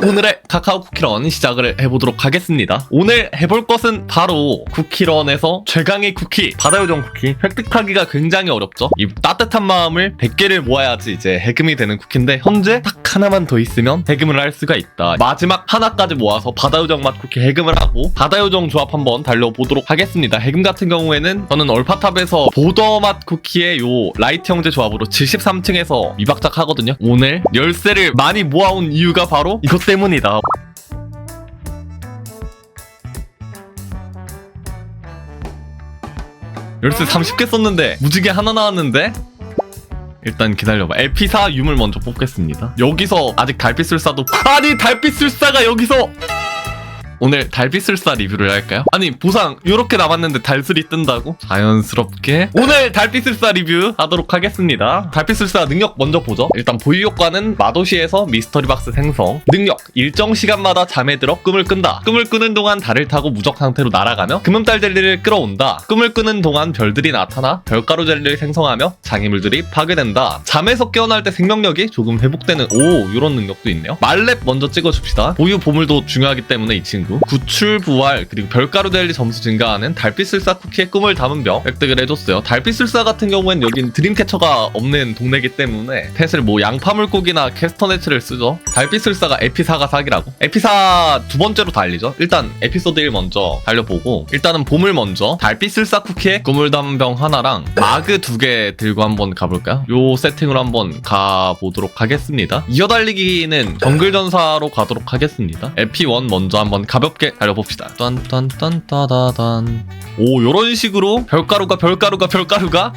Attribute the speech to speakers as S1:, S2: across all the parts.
S1: 오늘의 카카오 쿠키런 시작을 해보도록 하겠습니다. 오늘 해볼 것은 바로 쿠키런에서 최강의 쿠키, 바다요정 쿠키 획득하기가 굉장히 어렵죠. 이 따뜻한 마음을 100개를 모아야지 이제 해금이 되는 쿠키인데 현재 딱 하나만 더 있으면 해금을 할 수가 있다. 마지막 하나까지 모아서 바다요정 맛 쿠키 해금을 하고 바다요정 조합 한번 달려보도록 하겠습니다. 해금 같은 경우에는 저는 얼파탑에서 보더 맛 쿠키의 요 라이트 형제 조합으로 73층에서 미박작 하거든요. 오늘 열쇠를 많이 모아온 이유가 바로 이것 때문이다. 열쇠 30개 썼는데 무지개 하나 나왔는데? 일단 기다려봐. 에피사 유물 먼저 뽑겠습니다. 여기서 아직 달빛술사도 아니 달빛술사가 여기서 오늘 달빛술사 리뷰를 할까요? 아니 보상! 이렇게 남았는데 달술이 뜬다고? 자연스럽게 오늘 달빛술사 리뷰 하도록 하겠습니다. 달빛술사 능력 먼저 보죠. 일단 보유 효과는 마도시에서 미스터리박스 생성. 능력! 일정 시간마다 잠에 들어 꿈을 끈다. 꿈을 끄는 동안 달을 타고 무적 상태로 날아가며 금음달 젤리를 끌어온다. 꿈을 끄는 동안 별들이 나타나 별가루 젤리를 생성하며 장애물들이 파괴된다. 잠에서 깨어날 때 생명력이 조금 회복되는 오! 이런 능력도 있네요. 말렙 먼저 찍어줍시다. 보유 보물도 중요하기 때문에 이 친구 구출 부활 그리고 별가루 젤리 점수 증가하는 달빛술사 쿠키의 꿈을 담은 병 획득을 해줬어요. 달빛술사 같은 경우엔 여긴 드림캐쳐가 없는 동네이기 때문에 펫을 뭐 양파 물고기나 캐스터네츠를 쓰죠. 달빛술사가 에피사가 사기라고? 에피사 두 번째로 달리죠. 일단 에피소드 1 먼저 달려보고 일단은 보물 먼저 달빛술사 쿠키의 꿈을 담은 병 하나랑 마그 두 개 들고 한번 가볼까요? 요 세팅으로 한번 가보도록 하겠습니다. 이어 달리기는 정글전사로 가도록 하겠습니다. 에피1 먼저 한번 가 볍게 달려봅시다 딴딴딴따다단 오 요런 식으로 별가루가 별가루가 별가루가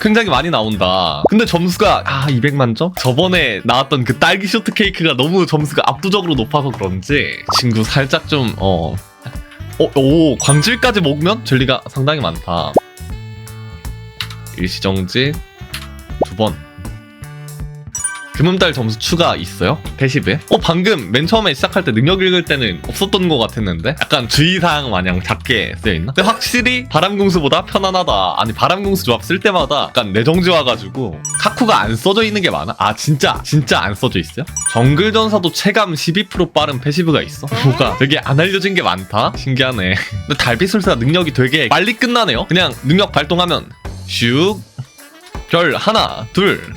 S1: 굉장히 많이 나온다. 근데 점수가 아 200만 점? 저번에 나왔던 그 딸기 쇼트 케이크가 너무 점수가 압도적으로 높아서 그런지 친구 살짝 좀 어. 어, 오, 광질까지 먹으면 젤리가 상당히 많다. 일시정지 두 번. 금음달 점수 추가 있어요? 패시브에? 어 방금 맨 처음에 시작할 때 능력 읽을 때는 없었던 것 같았는데 약간 주의사항 마냥 작게 쓰여있나? 근데 확실히 바람궁수보다 편안하다 아니 바람궁수 조합 쓸 때마다 약간 내정지 와가지고 카쿠가 안 써져 있는 게 많아? 아 진짜 진짜 안 써져 있어요? 정글 전사도 체감 12% 빠른 패시브가 있어? 뭐가 되게 안 알려진 게 많다? 신기하네 근데 달빛술사 능력이 되게 빨리 끝나네요 그냥 능력 발동하면 슉 별 하나 둘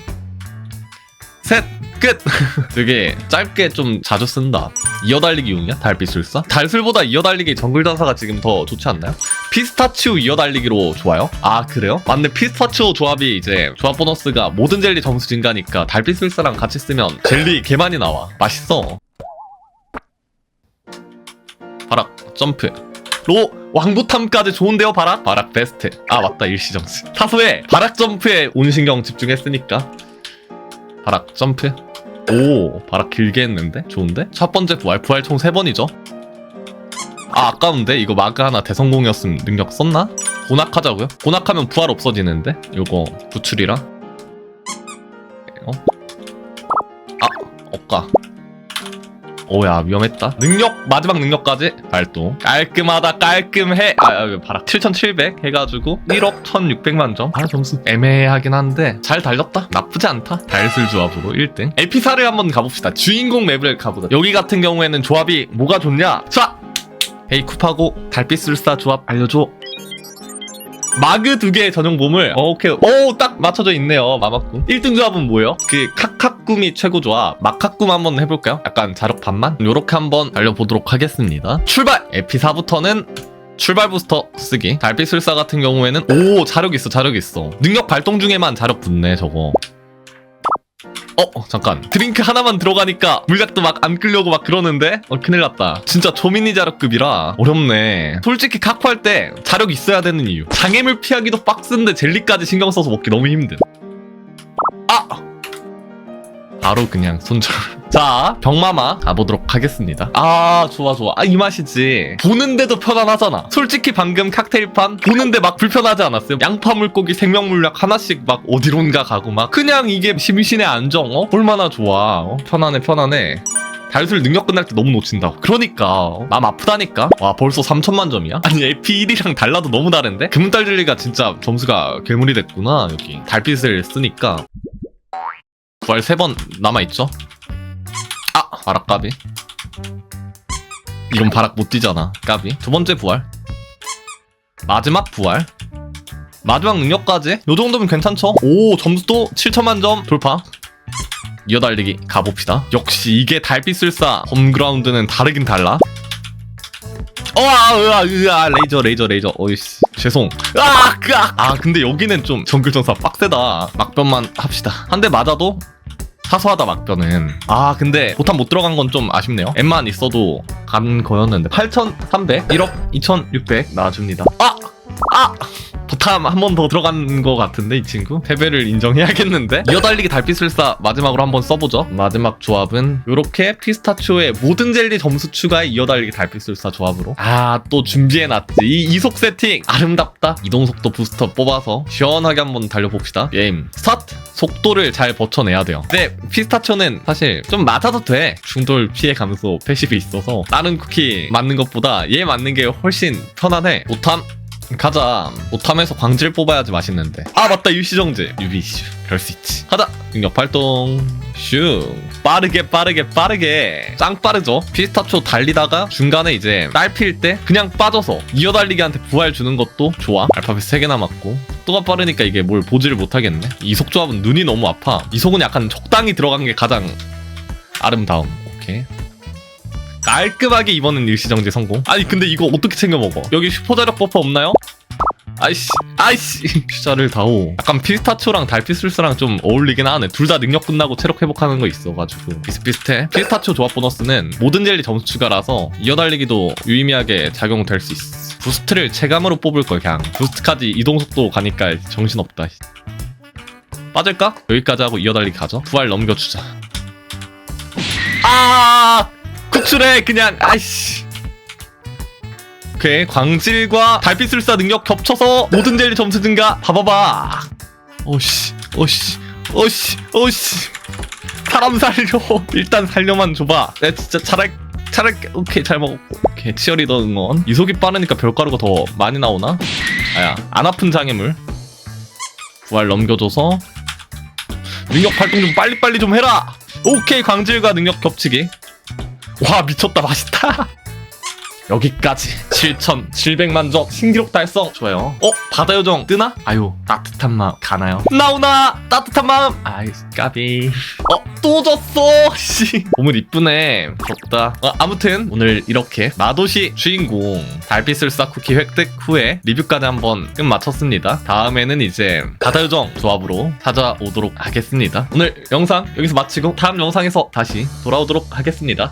S1: 셋! 끝! 되게 짧게 좀 자주 쓴다. 이어달리기용이야? 달빛술사? 달술보다 이어달리기 정글전사가 지금 더 좋지 않나요? 피스타치오 이어달리기로 좋아요? 아 그래요? 맞네 피스타치오 조합이 이제 조합 보너스가 모든 젤리 점수 증가니까 달빛술사랑 같이 쓰면 젤리 개 많이 나와. 맛있어. 바락 점프 로 왕부탐까지 좋은데요 바락? 바락 베스트 아 맞다 일시정지 사소해 바락 점프에 온 신경 집중했으니까 바락 점프? 오 바락 길게 했는데? 좋은데? 첫 번째 부활 부활 총 3번이죠? 아 아까운데? 이거 마그 하나 대성공이었으면 능력 썼나? 고낙하자고요? 고낙하면 부활 없어지는데? 요거 구출이라 어? 아 억까 오야 위험했다. 능력 마지막 능력까지? 발동. 깔끔하다 깔끔해. 아, 아 바락 7700 해가지고 1억 1600만 점. 아, 점수 애매하긴 한데 잘 달렸다. 나쁘지 않다. 달술 조합으로 1등. 에피사를 한번 가봅시다. 주인공 맵을 가보자. 여기 같은 경우에는 조합이 뭐가 좋냐? 자 헤이쿱하고 달빛술사 조합 알려줘 마그 두 개의 전용 보물 어, 오케이 오 딱 맞춰져 있네요 마마꿈 1등 조합은 뭐예요? 그 카카꿈이 최고 조합 마카꿈 한번 해볼까요? 약간 자력 반만? 요렇게 한번 달려보도록 하겠습니다 출발! 에피4부터는 출발 부스터 쓰기 달빛술사 같은 경우에는 오 자력 있어 자력 있어 능력 발동 중에만 자력 붙네 저거 어 잠깐. 드링크 하나만 들어가니까 물약도 막 안 끌려고 막 그러는데? 어 큰일 났다. 진짜 조미니 자력급이라 어렵네. 솔직히 카쿠할 때 자력 있어야 되는 이유. 장애물 피하기도 빡센데 젤리까지 신경 써서 먹기 너무 힘든. 아! 바로 그냥 손절 자 병마마 가보도록 하겠습니다. 아 좋아 좋아. 아 이 맛이지. 보는데도 편안하잖아. 솔직히 방금 칵테일판 보는데 막 불편하지 않았어요? 양파 물고기 생명 물약 하나씩 막 어디론가 가고 막 그냥 이게 심신의 안정 어? 얼마나 좋아 어? 편안해 편안해. 달술 능력 끝날 때 너무 놓친다고 그러니까 어? 마음 아프다니까? 와 벌써 3천만 점이야? 아니 에피 1이랑 달라도 너무 다른데? 금달릴리가 진짜 점수가 괴물이 됐구나 여기. 달빛을 쓰니까. 부활 3번 남아있죠? 아 바락 까비? 이건 바락 못 뛰잖아 까비. 두 번째 부활. 마지막 부활. 마지막 능력까지? 요 정도면 괜찮죠? 오 점수도 7천만 점 돌파. 이어달리기 가봅시다. 역시 이게 달빛술사 홈그라운드는 다르긴 달라. 어아 으아 으아 레이저 레이저 레이저. 어이씨 죄송. 으아 그아 아 근데 여기는 좀 정글전사 빡세다. 막변만 합시다. 한 대 맞아도 사소하다 막변은. 아 근데 보탐 못 들어간 건 좀 아쉽네요. M만 있어도 간 거였는데 8,300 1억 2,600 나와줍니다. 아! 아! 보탐 한 번 더 들어간 거 같은데 이 친구? 패배를 인정해야겠는데? 이어달리기 달빛술사 마지막으로 한번 써보죠. 마지막 조합은 요렇게 피스타치오의 모든 젤리 점수 추가에 이어달리기 달빛술사 조합으로. 아 또 준비해놨지. 이 이속 세팅! 아름답다. 이동속도 부스터 뽑아서 시원하게 한번 달려봅시다. 게임 스타트 속도를 잘 버텨내야 돼요. 근데 피스타치오는 사실 좀 맞아도 돼. 중돌 피해 감소 패시브 있어서 다른 쿠키 맞는 것보다 얘 맞는 게 훨씬 편하네 오탐 가자. 오탐에서 광질 뽑아야지 맛있는데. 아 맞다. 유시정제 유비슈. 그럴 수 있지. 가자. 능력 활동 슝 빠르게 빠르게 빠르게. 짱 빠르죠? 피스타초 달리다가 중간에 이제 딸필 때 그냥 빠져서 이어달리기한테 부활 주는 것도 좋아. 알파벳 3개 남았고 속도가 빠르니까 이게 뭘 보지를 못하겠네. 이속 조합은 눈이 너무 아파. 이속은 약간 적당히 들어가는 게 가장 아름다움. 오케이. 깔끔하게 이번엔 일시정지 성공. 아니 근데 이거 어떻게 챙겨 먹어? 여기 슈퍼자력 버프 없나요? 아이씨 아이씨. 슈자를 다오. 약간 피스타치오랑 달피술스랑 좀 어울리긴 하네. 둘 다 능력 끝나고 체력 회복하는 거 있어가지고. 비슷비슷해. 피스타치오 조합 보너스는 모든 젤리 점수 추가라서 이어달리기도 유의미하게 작용될 수 있어 부스트를 체감으로 뽑을 걸 그냥. 부스트까지 이동속도 가니까 정신없다 빠질까? 여기까지 하고 이어달리기 가죠. 부활 넘겨주자. 아! 구출해 그냥. 아이씨 오케이 광질과 달빛술사 능력 겹쳐서 모든 젤리 점수 증가. 봐봐봐. 오씨 오씨 오씨 오씨. 사람 살려. 일단 살려만 줘봐. 내가 진짜 잘할게 오케이 잘 먹었고. 오케이 치어리더 응원 이속이 빠르니까 별가루가 더 많이 나오나? 아야 안 아픈 장애물. 부활 넘겨줘서. 능력 활동 좀 빨리빨리 좀 해라. 오케이 광질과 능력 겹치기. 와 미쳤다. 맛있다 여기까지. 7,700만 점. 신기록 달성 좋아요. 어? 바다 요정 뜨나? 아유 따뜻한 마음 가나요? 나오나? 따뜻한 마음? 아이 까비. 어? 또 졌어. 씨. 보물 이쁘네. 부럽다. 어, 아무튼 오늘 이렇게 마도시 주인공 달빛술사 쿠키 획득 후에 리뷰까지 한번 끝 마쳤습니다. 다음에는 이제 바다 요정 조합으로 찾아오도록 하겠습니다. 오늘 영상 여기서 마치고 다음 영상에서 다시 돌아오도록 하겠습니다.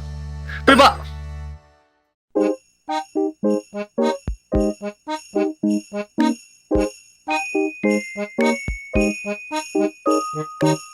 S1: 뿔바
S2: Thank you.